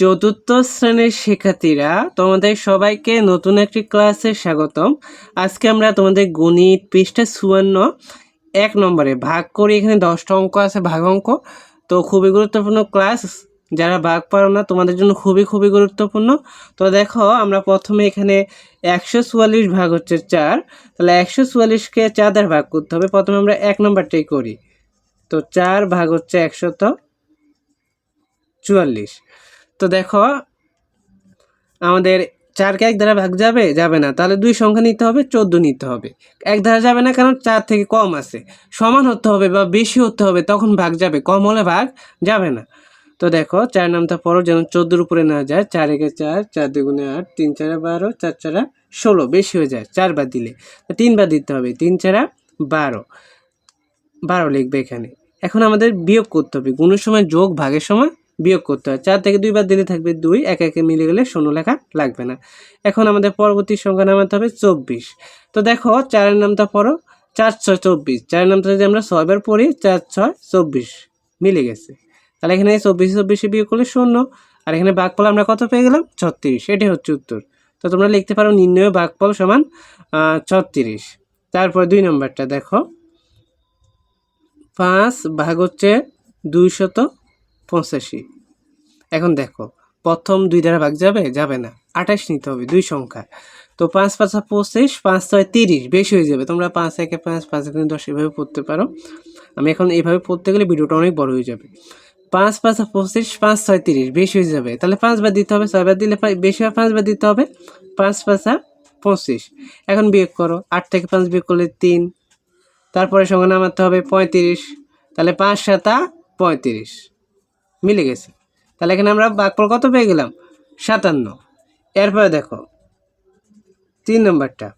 চতুর্থ শ্রেণির শিক্ষার্থীরা তোমাদের সবাইকে নতুন একটি ক্লাসে স্বাগতম। আজকে আমরা তোমাদের গণিত পৃষ্ঠা চুয়ান্ন, এক নম্বরে ভাগ করি। এখানে দশটা অঙ্ক আছে, ভাগ অঙ্ক। তো খুবই গুরুত্বপূর্ণ ক্লাস। যারা ভাগ পারো না, তোমাদের জন্য খুবই খুবই গুরুত্বপূর্ণ। তো দেখো, আমরা প্রথমে এখানে একশো চুয়াল্লিশ ভাগ হচ্ছে চার। তাহলে একশো চুয়াল্লিশকে চার দ্বারা ভাগ করতে হবে। প্রথমে আমরা এক নম্বরটাই করি। তো চার ভাগ হচ্ছে একশত চুয়াল্লিশ। তো দেখো, আমাদের চারকে এক দ্বারা ভাগ যাবে? যাবে না। তাহলে দুই সংখ্যা নিতে হবে, চোদ্দ নিতে হবে। এক দ্বারা যাবে না কারণ চার থেকে কম আছে। সমান হতে হবে বা বেশি হতে হবে, তখন ভাগ যাবে। কম হলে ভাগ যাবে না। তো দেখো, চার নামটা পরও যেন চোদ্দোর উপরে না যায়, চার একে চার চার দুগুণে আট, তিন চারা বারো, চার চারা ষোলো, বেশি হয়ে যায় চারবার দিলে। তিনবার দিতে হবে, তিন চারা বারো। বারো লিখবে এখানে। এখন আমাদের বিয়োগ করতে হবে, গুণের সময় যোগ ভাগের সময় বিয়োগ করতে হয়। চার থেকে দুইবার দিলে থাকবে দুই, এক একে মিলে গেলে শূন্য লেখা লাগবে না। এখন আমাদের পরবর্তী সংখ্যা নামাতে হবে চব্বিশ। তো দেখো, চারের নামটা পড়ো, চার ছয় চব্বিশ। চারের নামটা যদি আমরা ছয়বার পড়ি, চার ছয় চব্বিশ মিলে গেছে। তাহলে এখানে চব্বিশ চব্বিশে বিয়োগ করলে শূন্য, আর এখানে বাঘফল আমরা কত পেয়ে গেলাম? ছত্রিশ। এটাই হচ্ছে উত্তর। তো তোমরা লিখতে পারো নির্ণয় বাঘফল সমান ছত্রিশ। তারপর দুই নম্বরটা দেখো। পাঁচ ভাগ হচ্ছে দুইশত পঁচাশি। এখন দেখো, প্রথম দুই দ্বারা ভাগ যাবে? যাবে না। আঠাশ নিতে হবে, দুই সংখ্যা তো পাঁচ, পাঁচা পঁচিশ, পাঁচ, ছয়, তিরিশ, বেশি হয়ে যাবে। তোমরা পাঁচ, একে পাঁচ পাঁচ, একে দশ, এভাবে পড়তে পারো। আমি এখন এইভাবে পড়তে গেলে ভিডিওটা অনেক বড় হয়ে যাবে। পাঁচ, পাঁচা, পঁচিশ, পাঁচ, ছয়, তিরিশ, বেশি হয়ে যাবে। তাহলে পাঁচবার দিতে হবে ছয়বার দিলে বেশি হয় পাঁচবার দিতে হবে। পাঁচ, পাঁচা পঁচিশ। এখন বিয়োগ করো, আট থেকে পাঁচ বিয়োগ করলে তিন। তারপরে সঙ্গে নামাতে হবে পঁয়ত্রিশ। তাহলে পাঁচ, সাতা পঁয়ত্রিশ। মিলে গেছে। তাহলে এখানে আমরা বাঘফল কত পেয়ে গেলাম? সাতান্ন। এরপরে দেখো, তিন নম্বরটা।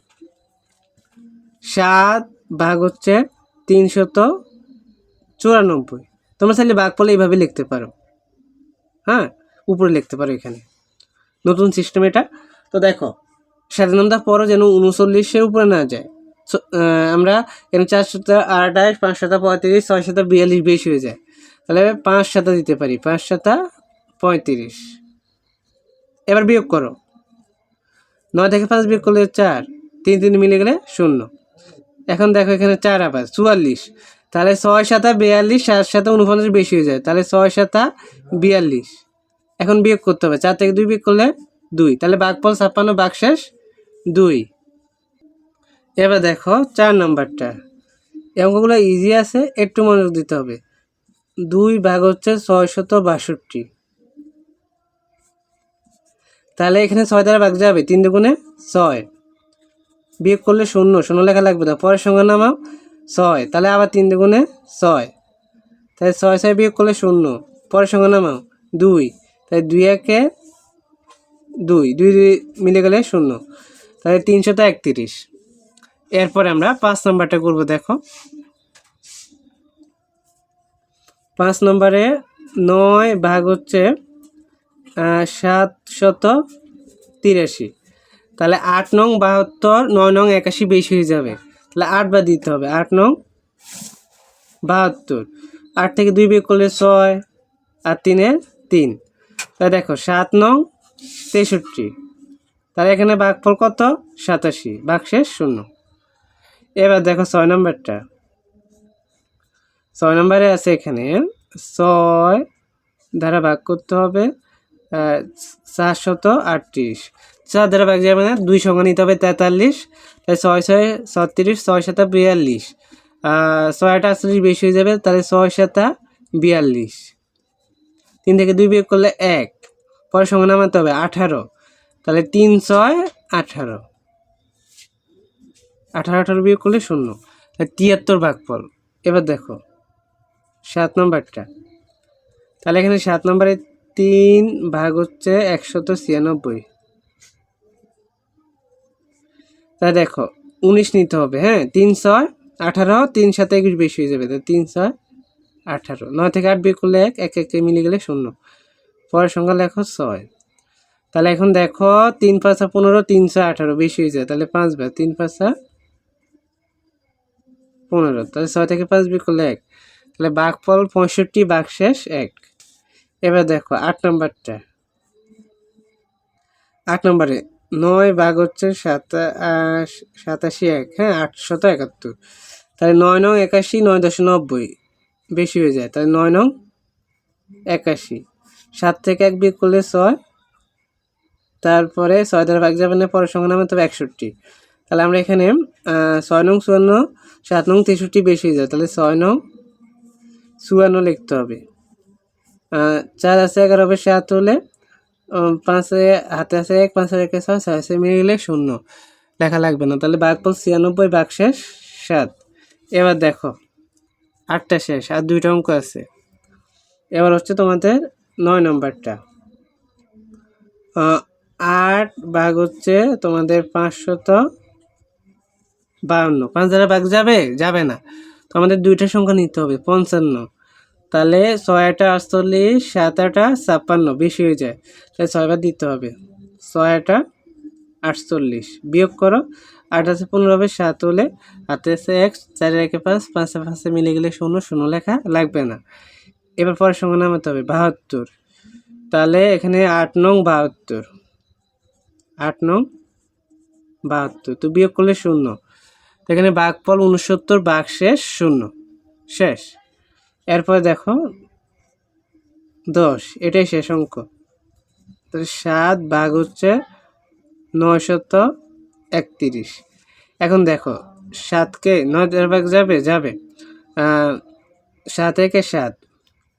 সাত ভাগ হচ্ছে তিনশত চুরানব্বই। তোমরা চাইলে বাঘফল এইভাবে লিখতে পারো। হ্যাঁ উপরে লিখতে পারো এখানে। নতুন সিস্টেম এটা। তো দেখো স্বাধীনতা পরও যেন উনচল্লিশের উপরে না যায়। আমরা এখানে চার শত আঠাশ পাঁচ পঁয়ত্রিশ ছয় শত বিয়াল্লিশ বেশি হয়ে যায়। তাহলে পাঁচ শত দিতে পারি। পাঁচ শত পঁয়ত্রিশ। এবার বিয়োগ করো। নয় থেকে পাঁচ বিয়োগ করলে চার, তিন তিন মিলে গেলে শূন্য। এখন দেখো এখানে চার আবার, চুয়াল্লিশ। তাহলে ছয় সাতা বিয়াল্লিশ, সাত সাতা উনপঞ্চাশ বেশি হয়ে যায়। তাহলে ছয় সাতা বিয়াল্লিশ। এখন বিয়োগ করতে হবে। চার থেকে দুই বিয়োগ করলে দুই। তাহলে বাঘফল ছাপ্পান্ন, বাঘশেষ দুই। এবার দেখো চার নাম্বারটা। এই অঙ্কগুলো ইজি আছে, একটু মনোযোগ দিতে হবে। দুই ভাগ হচ্ছে ছয়শত বাষট্টি। তাহলে এখানে ছয় দ্বারা ভাগ যাবে, তিন দুগুণে ছয়। বিয়োগ করলে শূন্য শূন্য লেখা লাগবে না, পরের সঙ্গে নামাও, ছয়। তাহলে আবার তিন দুগুণে ছয়। তাহলে ছয় ছয় বিয়োগ করলে শূন্য, পরের সঙ্গে নামাও, দুই। তাই দুই একে দুই দুই দুই মিলে গেলে শূন্য। তাহলে তিনশত একত্রিশ। এরপরে আমরা পাঁচ নম্বরটা করব, দেখো। পাঁচ নম্বরে নয় ভাগ হচ্ছে সাত শত তিরাশি। তাহলে আট নং বাহাত্তর, নয় নং একাশি বেশি হয়ে যাবে। তাহলে আট বার দিতে হবে, আট নং বাহাত্তর। আট থেকে দুই বিয়োগ করলে ছয়, আর তিনে তিন। তাহলে দেখো, সাত নং তেষট্টি। তাহলে এখানে ভাগফল কত? সাতাশি ভাগশেষ শূন্য। এবার দেখো ছয় নম্বরটা। ছয় নম্বরে আছে এখানে ছয় দ্বারা ভাগ করতে হবে। চারশত আটত্রিশ। চার দ্বারা ভাগ যাবে না দুই সংখ্যা নিতে হবে তেতাল্লিশ তাই ছয় ছয় ছত্রিশ, ছয় সাতা বিয়াল্লিশ। ছয় আট বেশি হয়ে যাবে, তাহলে ছয় সাতা বিয়াল্লিশ। তিন থেকে দুই বিয়োগ করলে এক, পরের সঙ্গে নামাতে হবে আঠারো, তাহলে তিন ছয় আঠারো। আঠারো আঠারো বিয়োগ করলে শূন্য, তাহলে তিয়াত্তর ভাগ ভাগফল। এবার দেখো, সাত নম্বরটা। তাহলে এখানে সাত নম্বরে তিন ভাগ হচ্ছে একশত ছিয়ানব্বই। তা দেখো, উনিশ নিতে হবে হ্যাঁ? তিন ছয়, আঠারো, তিন সাথে একুশ বেশি হয়ে যাবে তো তিন ছয়, আঠারো। নয় থেকে আট বিয়োগ করলে এক এক, একে মিলে গেলে শূন্য। পরের সংখ্যা লেখো ছয়। তাহলে এখন দেখো, তিন পাঁচা পনেরো তিনশো আঠারো বেশি হয়ে যায়, তাহলে পাঁচ বার তিন পাঁচা পনেরো। তাহলে ছয় থেকে পাঁচ করলে এক। তাহলে বাঘফল পঁয়ষট্টি বাঘশেষ এক। এবার দেখো, আট নম্বরটা। আট নম্বরে, নয় ভাগ হচ্ছে সাতা সাতাশি এক হ্যাঁ আটশত একাত্তর। তাহলে নয় নং একাশি, নয় দশ নব্বই, বেশি হয়ে যায়। তাহলে নয় নং একাশি। সাত থেকে এক বিয়োগ করলে ছয়, তারপরে ছয় দ্বারা ভাগ যাবে না, পরের সঙ্গে নামে তবে একষট্টি। তাহলে আমরা এখানে ছয় নং চুয়ান্ন, সাত নং তেষট্টি বেশি হয়ে যায়। তাহলে ছয় নং চুয়ান্ন লিখতে হবে। চার আছে এগারো হবে সাত হলে পাঁচে হাতে আছে এক পাঁচের একে ছয় ছয় আছে মিলে শূন্য। লেখা লাগবে না, তাহলে বাঘ বাঘফল ছিয়ানব্বই, বাঘ শেষ, সাত। এবার দেখো, আটটা শেষ, আর দুইটা অঙ্ক আছে। এবার হচ্ছে তোমাদের নয় নম্বরটা। আট বাঘ হচ্ছে তোমাদের পাঁচশত বাউন্ন। পাঁচ দ্বারা ভাগ যাবে? যাবে না। তো আমাদের দুইটা সংখ্যা নিতে হবে, পঞ্চান্ন। তাহলে ছয় আটা আটচল্লিশ সাত আটা ছাপ্পান্ন, বেশি হয়ে যায়। তাহলে ছয়বার দিতে হবে। ছয় আটা আটচল্লিশ, বিয়োগ করো। আট আছে পনেরো হবে, সাত হলে হাতে আছে এক, চারে একে পাঁচ, পাঁচে পাঁচে মিলে গেলে শূন্য শূন্য লেখা লাগবে না। এবার পরের সঙ্গে নামাতে হবে, বাহাত্তর। তাহলে এখানে আট নং বাহাত্তর। আট নং বাহাত্তর, তো বিয়োগ করলে শূন্য। এখানে বাঘফল উনসত্তর বাঘ শেষ শূন্য। শেষ। এরপর দেখো, দশ, এটাই শেষ অঙ্ক। সাত ভাগ হচ্ছে নয়শত একত্রিশ। এখন দেখো, সাতকে নয় ভাগ যাবে? যাবে। সাত একে সাত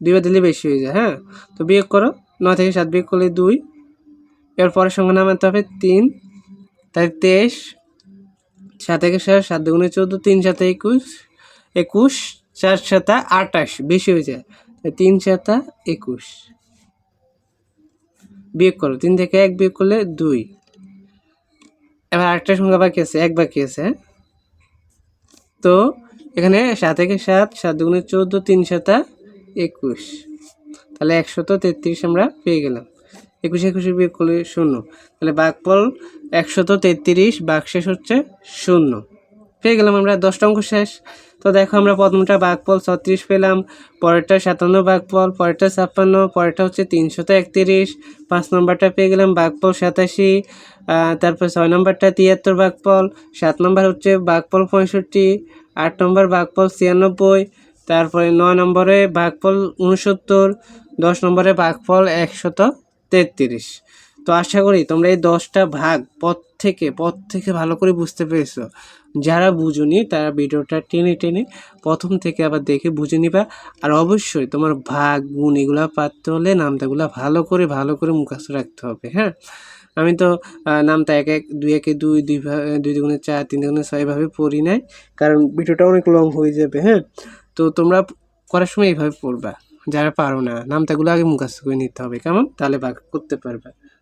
দুইবার দিলে বেশি হয়ে যায় হ্যাঁ? তো বিয়োগ করো, নয় থেকে সাত বিয়োগ করলে দুই। এর পরের সঙ্গে নামাতে হবে তিন। তাই তেইশ, সাত একে সাত সাত দুগুণে চোদ্দ, তিন সাথে একুশ একুশ চার সাতা আটাশ বেশি হয়ে যায়। তিন সাতা একুশ। বিয়োগ করো, তিন থেকে এক বিয়োগ করলে দুই। এবার আরেকটা সংখ্যা বাকি আছে, এক বাকি আছে হ্যাঁ? তো এখানে সাত থেকে সাত সাত দুগুণে চোদ্দ, তিন সাতা একুশ। তাহলে একশত তেত্রিশ আমরা পেয়ে গেলাম। একুশ একুশে বিয়োগ করলে শূন্য। তাহলে বাঘ বাঘফল একশত তেত্রিশ বাঘ শেষ হচ্ছে শূন্য। পেয়ে গেলাম আমরা দশটা অঙ্ক শেষ। তো দেখো আমরা প্রথমটা বাঘফল ছত্রিশ পেলাম, পরেরটা সাতান্ন বাঘফল পরেরটা ছাপ্পান্ন, পরেরটা হচ্ছে তিনশত একত্রিশ। পাঁচ নম্বরটা পেয়ে গেলাম বাঘফল সাতাশি তারপর ছয় নম্বরটা তিয়াত্তর বাঘফল সাত নম্বর হচ্ছে বাঘফল পঁয়ষট্টি, আট নম্বর বাঘফল ছিয়ানব্বই, তারপরে নয় নম্বরে ভাগফল উনসত্তর, দশ নম্বরে ভাগফল একশত তেত্রিশ। তো আশা করি তোমরা এই দশটা ভাগ পথ থেকে পথ থেকে ভালো করে বুঝতে পেরেছ। যারা বুঝুনি তারা ভিডিওটা টেনে টেনে প্রথম থেকে আবার দেখে বুঝে নিবা। আর অবশ্যই তোমার ভাগ, গুণ এগুলো পারতে হলে নামতাগুলা ভালো করে ভালো করে মুখস্থ রাখতে হবে হ্যাঁ? আমি তো নামতা এক এক, দুই একে দুই দুই দুই দুগুণে চার, তিন দুগুণে ছয় এভাবে পড়ি নাই, কারণ ভিডিওটা অনেক লং হয়ে যাবে হ্যাঁ? তো তোমরা করার সময় এইভাবে পড়বা, যারা পারো না, নামতাগুলো আগে মুখস্থ করে নিতে হবে, কেমন? তাহলে ভাগ করতে পারবে।